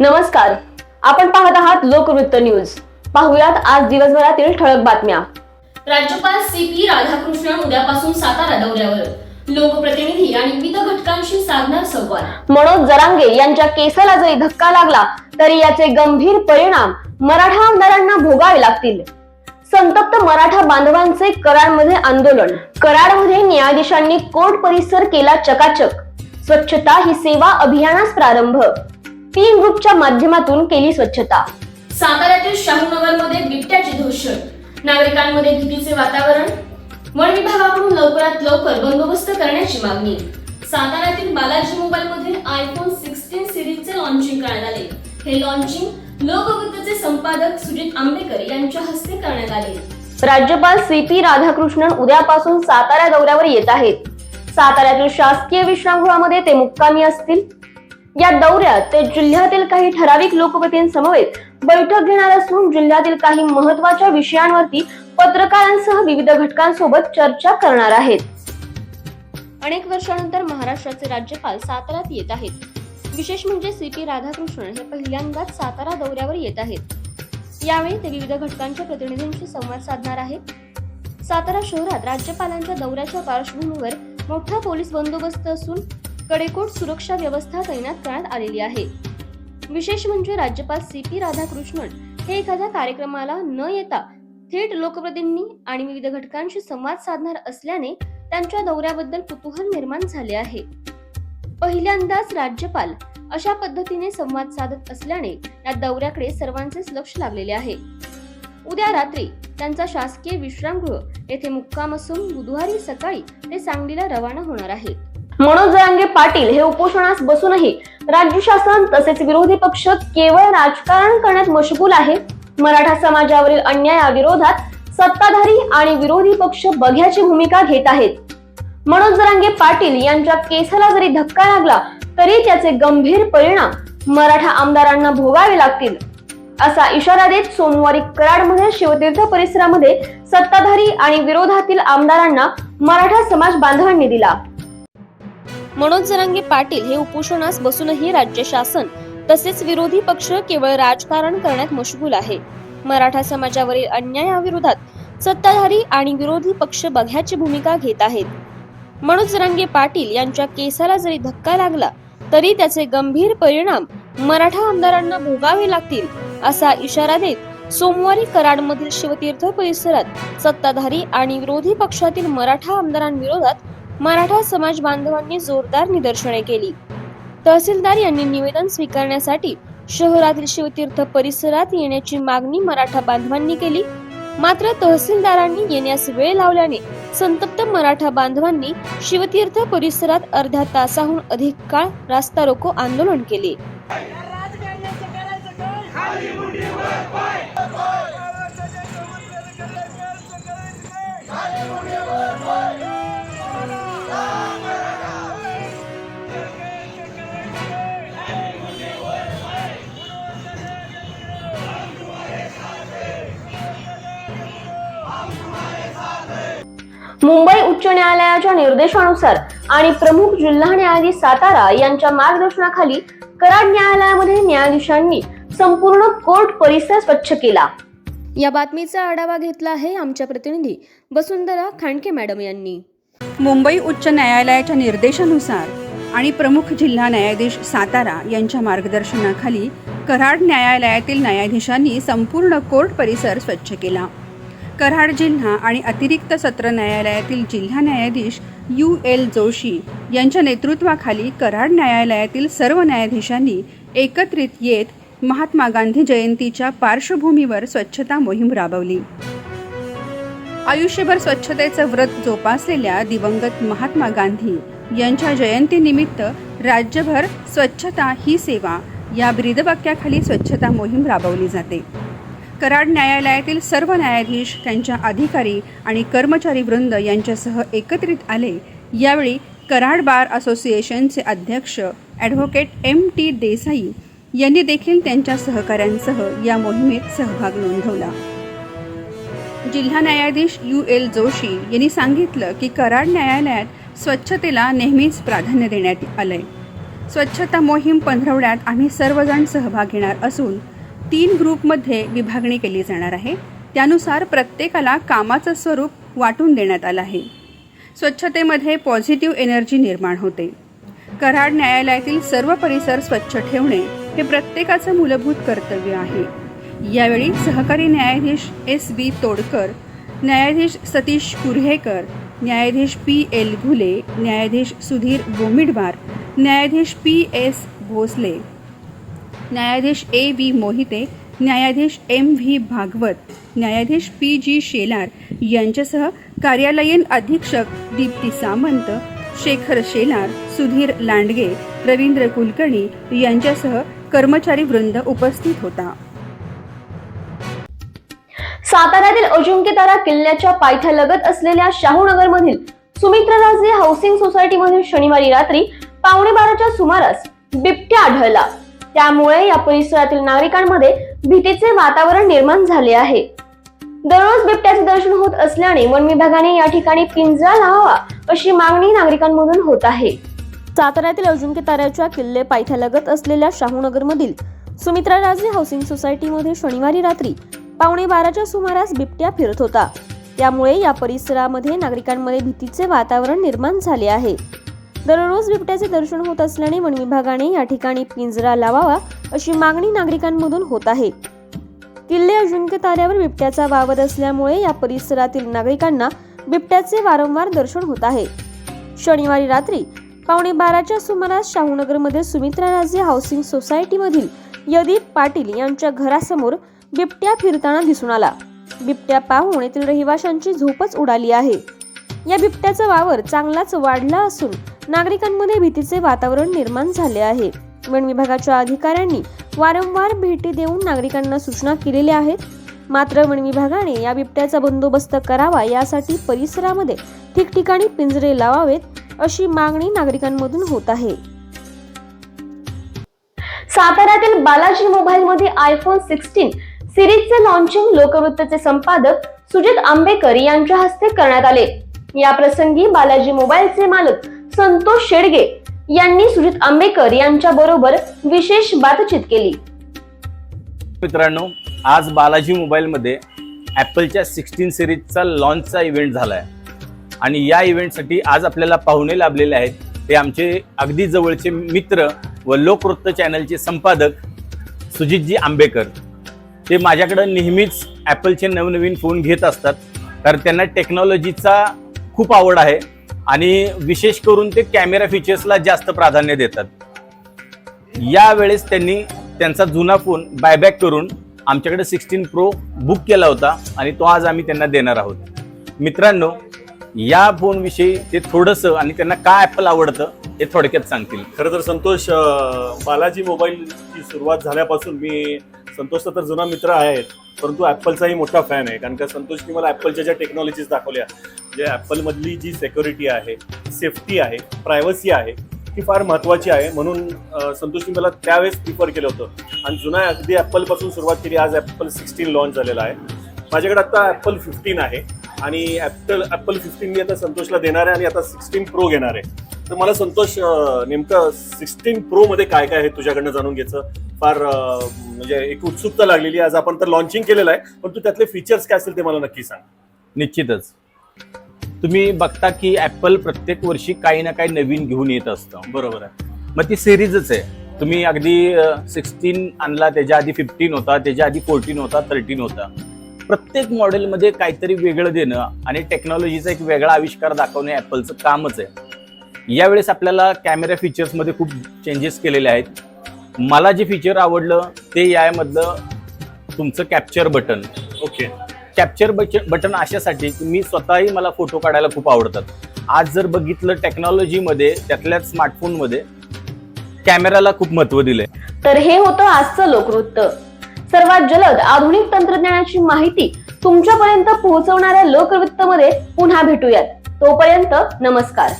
नमस्कार. आपण पाहत आहात लोकवृत्त न्यूज. पाहुयात आज दिवसभरातील ठळक बातम्या. राज्यपाल सी पी राधाकृष्णन उद्यापासून सातारा दौऱ्यावर लोकप्रतिनिधी आणि विविध घटकांशी साधणार संवाद. मनोज जरांगे यांच्या केसाला जरी धक्का लागला तरी याचे गंभीर परिणाम मराठा आमदारांना भोगावे लागतील. संतप्त मराठा बांधवांचे कराडमध्ये आंदोलन. कराडमध्ये न्यायाधीशांनी कोर्ट परिसर केला चकाचक. स्वच्छता ही सेवा अभियानास प्रारंभ. तीन ग्रुपच्या माध्यमातून केली स्वच्छता. साताऱ्यातील शाहूनगरमध्ये बिबट्याची धोषण. नागरिकांमध्ये भीतीचे वातावरण. वन विभागाकडून लवकरात लवकर बंदोबस्त करण्याची मागणी. साताऱ्यातील बालाजी मोबाईल मध्ये आयफोन सिक्स्टीन सिरीजचे लॉन्चिंग करण्यात आले. हे लॉन्चिंग लोकवृत्तचे संपादक सुजित आंबेकर यांच्या हस्ते करण्यात आले. राज्यपाल सी पी राधाकृष्णन उद्यापासून सातारा दौऱ्यावर येत आहेत. साताऱ्यातील शासकीय विश्रामगृहामध्ये ते मुक्कामी असतील. या दौऱ्यात ते जिल्ह्यातील काही ठराविक लोकप्रतिनिधींसमवेत बैठक घेणार असून जिल्ह्यातील काही महत्त्वाच्या विषयांवरती पत्रकारांसह विविध घटकांसोबत चर्चा करणार आहेत. अनेक वर्षानंतर महाराष्ट्राचे राज्यपाल साताऱ्यात येत आहेत. विशेष म्हणजे सी पी राधाकृष्णन हे पहिल्यांदाच सातारा दौऱ्यावर येत आहेत. यावेळी ते विविध घटकांच्या प्रतिनिधींशी संवाद साधणार आहेत. सातारा शहरात राज्यपालांच्या दौऱ्याच्या पार्श्वभूमीवर मोठा पोलीस बंदोबस्त असून कडेकोट सुरक्षा व्यवस्था तैनात करण्यात आलेली आहे. विशेष म्हणजे राज्यपाल सी पी राधाकृष्णन हे एखाद्या कार्यक्रमाला न येता थेट लोकप्रतिनिधी आणि विविध घटकांशी संवाद साधणार असल्याने त्यांच्या दौऱ्याबद्दल कुतूहल निर्माण झाले आहे. पहिल्यांदाच राज्यपाल अशा पद्धतीने संवाद साधत असल्याने या दौऱ्याकडे सर्वांचेच लक्ष लागलेले आहे. उद्या रात्री त्यांचा शासकीय विश्रामगृह येथे मुक्काम असून बुधवारी सकाळी ते सांगलीला रवाना होणार आहेत. मनोज जरांगे पाटील हे उपोषणास बसूनही राज्य शासन तसेच विरोधी पक्ष केवळ राजकारण करण्यात मशगूल आहे मराठा समाजावरील अन्यायाविरोधात सत्ताधारी आणि विरोधी पक्ष बघ्याची भूमिका घेत आहेत. मनोज जरांगे पाटील यांच्या केसाला जरी धक्का लागला तरी त्याचे गंभीर परिणाम मराठा आमदारांना भोगावे लागतील. असा इशारा देत सोमवारी कराडमध्ये शिवतीर्थ परिसरामध्ये सत्ताधारी आणि विरोधातील आमदारांना मराठा समाज बांधवांनी दिला. मनोज जरांगे पाटील हे उपोषणास बसूनही राज्य शासन तसेच विरोधी पक्ष केवळ राजकारण करण्यात मशगूल आहे. मराठा समाजावरील अन्यायाविरोधात सत्ताधारी आणि विरोधी पक्ष बघ्याची भूमिका घेत आहेत. मनोज जरांगे पाटील यांच्या केसाला जरी धक्का लागला तरी त्याचे गंभीर परिणाम मराठा आमदारांना भोगावे लागतील असा इशारा देत सोमवारी कराडमधील शिवतीर्थ परिसरात सत्ताधारी आणि विरोधी पक्षातील मराठा आमदारांविरोधात मराठा समाज बांधवांनी जोरदार निदर्शने केली. तहसीलदार यांनी निवेदन स्वीकारण्यासाठी शहरातील शिवतीर्थ परिसरात येण्याची मागणी मराठा बांधवांनी केली. मात्र तहसीलदारांनी येण्यास वेळ लावल्याने संतप्त मराठा बांधवांनी शिवतीर्थ परिसरात अर्ध्या तासाहून अधिक काळ रास्ता रोको आंदोलन केले. मुंबई उच्च न्यायालयाच्या निर्देशानुसार आणि प्रमुख जिल्हा न्यायाधीश सातारा यांच्या मार्गदर्शनाखाली कराड न्यायालयामध्ये न्यायाधीशांनी संपूर्ण कोर्ट परिसर स्वच्छ केला. या बातमीचा आढावा घेतला आहे आमच्या प्रतिनिधी वसुंधरा खांडके मॅडम यांनी. मुंबई उच्च न्यायालयाच्या निर्देशानुसार आणि प्रमुख जिल्हा न्यायाधीश सातारा यांच्या मार्गदर्शनाखाली कराड न्यायालयातील न्यायाधीशांनी संपूर्ण कोर्ट परिसर स्वच्छ केला. कराड जिल्हा आणि अतिरिक्त सत्र न्यायालयातील जिल्हा न्यायाधीश यू एल जोशी यांच्या नेतृत्वाखाली कराड न्यायालयातील सर्व न्यायाधीशांनी एकत्रित येत महात्मा गांधी जयंतीच्या पार्श्वभूमीवर स्वच्छता मोहीम राबवली. आयुष्यभर स्वच्छतेचं व्रत जोपासलेल्या दिवंगत महात्मा गांधी यांच्या जयंतीनिमित्त राज्यभर स्वच्छता ही सेवा या ब्रीदवाक्याखाली स्वच्छता मोहीम राबवली जाते. कराड न्यायालयातील सर्व न्यायाधीश त्यांच्या अधिकारी आणि कर्मचारी वृंद यांच्यासह एकत्रित आले. यावेळी कराड बार असोसिएशनचे अध्यक्ष ॲडव्होकेट एम टी देसाई यांनी देखील त्यांच्या सहकाऱ्यांसह या मोहिमेत सहभाग नोंदवला. जिल्हा न्यायाधीश यू एल जोशी यांनी सांगितलं की कराड न्यायालयात स्वच्छतेला नेहमीच प्राधान्य देण्यात आलंय. स्वच्छता मोहीम पंधरवड्यात आम्ही सर्वजण सहभाग घेणार असून तीन ग्रुपमध्ये विभागणी केली जाणार आहे. त्यानुसार प्रत्येकाला कामाचं स्वरूप वाटून देण्यात आलं आहे. स्वच्छतेमध्ये पॉझिटिव्ह एनर्जी निर्माण होते. कराड न्यायालयातील सर्व परिसर स्वच्छ ठेवणे हे प्रत्येकाचं मूलभूत कर्तव्य आहे. यावेळी सहकारी न्यायाधीश एस बी तोडकर न्यायाधीश सतीश कुर्हेकर न्यायाधीश पी एल घुले न्यायाधीश सुधीर बोमिडवार न्यायाधीश पी एस भोसले न्यायाधीश ए व्ही मोहिते न्यायाधीश एम व्ही भागवत न्यायाधीश पी जी शेलार यांच्यासह कार्यालयीन अधीक्षक दीप्ती सामंत शेखर शेलार सुधीर लांडगे रवींद्र कुलकर्णी यांच्यासह कर्मचारी वृंद उपस्थित होता. साताऱ्यातील अजिंक्यतारा किल्ल्याच्या पायथ्यालगत असलेल्या शाहूनगर मधील सुमित्रराजे हाऊसिंग सोसायटीमधील शनिवारी रात्री पावणे बाराच्या सुमारास बिबट्या आढळला. त्यामुळे या परिसरातील नागरिकांमध्ये भीतीचे वातावरण निर्माण झाले आहे. दररोज बिबट्याचे दर्शन होत असल्याने वन विभागाने या ठिकाणी पिंजरा लावावा अशी मागणी नागरिकांमधून होत आहे. साताऱ्यातील अजिंक्य ताऱ्याच्या किल्ले पायथ्यालगत असलेल्या शाहूनगरमधील सुमित्रा राजे हाऊसिंग सोसायटीमध्ये शनिवारी रात्री पावणे बाराच्या सुमारास बिबट्या फिरत होता. त्यामुळे या परिसरामध्ये नागरिकांमध्ये भीतीचे वातावरण निर्माण झाले आहे. दररोज बिबट्याचे दर्शन होत असल्याने वन विभागाने या ठिकाणी पिंजरा लावावा अशी मागणी नागरिकांमधून होत आहे. किल्ले अजिंक्य ताऱ्यावर बिबट्याचा वावर असल्यामुळे या परिसरातील नागरिकांना बिबट्याचे वारंवार दर्शन होत आहे. शनिवारी रात्री पावणे बाराच्या सुमारास शाहूनगरमध्ये सुमित्रा राजे हाऊसिंग सोसायटीमधील यदीप पाटील यांच्या घरासमोर बिबट्या फिरताना दिसून आला. बिबट्या पाहून येथील रहिवाशांची झोपच उडाली आहे. या बिबट्याचा वावर चांगलाच वाढला असून नागरिकांमध्ये भीतीचे वातावरण निर्माण झाले आहे. वन विभागाच्या अधिकाऱ्यांनी वारंवार भेटी देऊन नागरिकांना सूचना केलेल्या आहेत. मात्र वन विभागाने या बिबट्याचा बंदोबस्त करावा यासाठी परिसरामध्ये ठिकठिकाणी पिंजरे लावावेत अशी मागणी नागरिकांमधून होत आहे. साताऱ्यातील बालाजी मोबाईल मध्ये आयफोन सिक्स्टीन सिरीजचे लॉन्चिंग लोकवृत्तचे संपादक सुजित आंबेकर यांच्या हस्ते करण्यात आले. या प्रसंगी बालाजी मोबाईलचे मालक संतोष शेडगे यांनी सुजित आंबेकर यांच्या बरोबर विशेष बातचीत केली. मित्रांनो आज बालाजी मोबाईलमध्ये ॲपलच्या सिक्स्टीन सिरीजचा लॉन्चचा इव्हेंट झाला आहे आणि या इव्हेंटसाठी आज आपल्याला पाहुणे लाभलेले आहेत. ते आमचे अगदी जवळचे मित्र व लोकवृत्त चॅनलचे संपादक सुजितजी आंबेकर. ते माझ्याकडं नेहमीच ॲपलचे नवनवीन फोन घेत असतात. कारण त्यांना टेक्नॉलॉजीचा खूप आवड आहे. आणि विशेष करून ते कॅमेरा फीचर्सला जास्त प्राधान्य देतात. यावेळेस त्यांनी त्यांचा जुना फोन बायबॅक करून आमच्याकडे सिक्स्टीन प्रो बुक केला होता आणि तो आज आम्ही त्यांना देणार आहोत. मित्रांनो या फोनविषयी ते थोडंसं आणि त्यांना काय ॲपल आवडतं हे थोडक्यात सांगतील. खरं तर संतोष अं, बालाजी मोबाईलची सुरुवात झाल्यापासून मी संतोषचा तर जुना मित्र आहे परंतु ॲपलचाही मोठा फॅन आहे. कारण का संतोषनी मला ॲपलच्या ज्या टेक्नॉलॉजीज दाखवल्या जे ॲपलमधली जी सेक्युरिटी आहे सेफ्टी आहे प्रायव्हसी आहे ती फार महत्त्वाची आहे. म्हणून अं, संतोषनी मला त्यावेळेस प्रिफर केलं होतं. आणि जुना अगदी ॲपलपासून सुरुवात केली आज ॲपल सिक्स्टीन लॉन्च झालेला आहे. माझ्याकडे आता ॲपल फिफ्टीन आहे. आणि ॲपल ॲपल फिफ्टीन मी आता संतोषला देणार आहे आणि आता सिक्स्टीन प्रो घेणार आहे. तर मला संतोष नेमकं सिक्स्टीन प्रोमध्ये काय काय आहे तुझ्याकडनं जाणून घ्यायचं? फार म्हणजे एक उत्सुकता लागलेली आज आपण तर लॉन्चिंग केलेलं आहे. पण तू त्यातले फीचर्स काय असेल ते मला नक्की सांग. निश्चितच. तुम्ही बघता की ॲपल प्रत्येक वर्षी काही ना काही नवीन घेऊन येत असतं. बरोबर आहे. मग ती सिरीजच आहे. तुम्ही अगदी सिक्स्टीन आणला त्याच्या आधी फिफ्टीन होता त्याच्या आधी फोर्टीन होता थर्टीन होता. प्रत्येक मॉडेलमध्ये काहीतरी वेगळं देणं आणि टेक्नॉलॉजीचा एक वेगळा आविष्कार दाखवणे ॲपलचं कामच आहे. यावेळेस आपल्याला कॅमेरा फीचर्समध्ये खूप चेंजेस केलेले आहेत. मला जे फीचर आवडलं ते यामधलं तुमचं capture button okay capture button अशासाठी की मी स्वतःही मला फोटो काढायला खूप आवडतात. आज जर बघितलं टेक्नॉलॉजीमध्ये त्यातल्या स्मार्टफोनमध्ये कॅमेराला खूप महत्त्व दिलंय. तर हे होतं आजचं लोकवृत्त. सर्वात जलद आधुनिक तंत्रज्ञानाची माहिती तुमच्यापर्यंत पोहोचवणाऱ्या लोकवृत्तमध्ये पुन्हा भेटूयात. तोपर्यंत नमस्कार.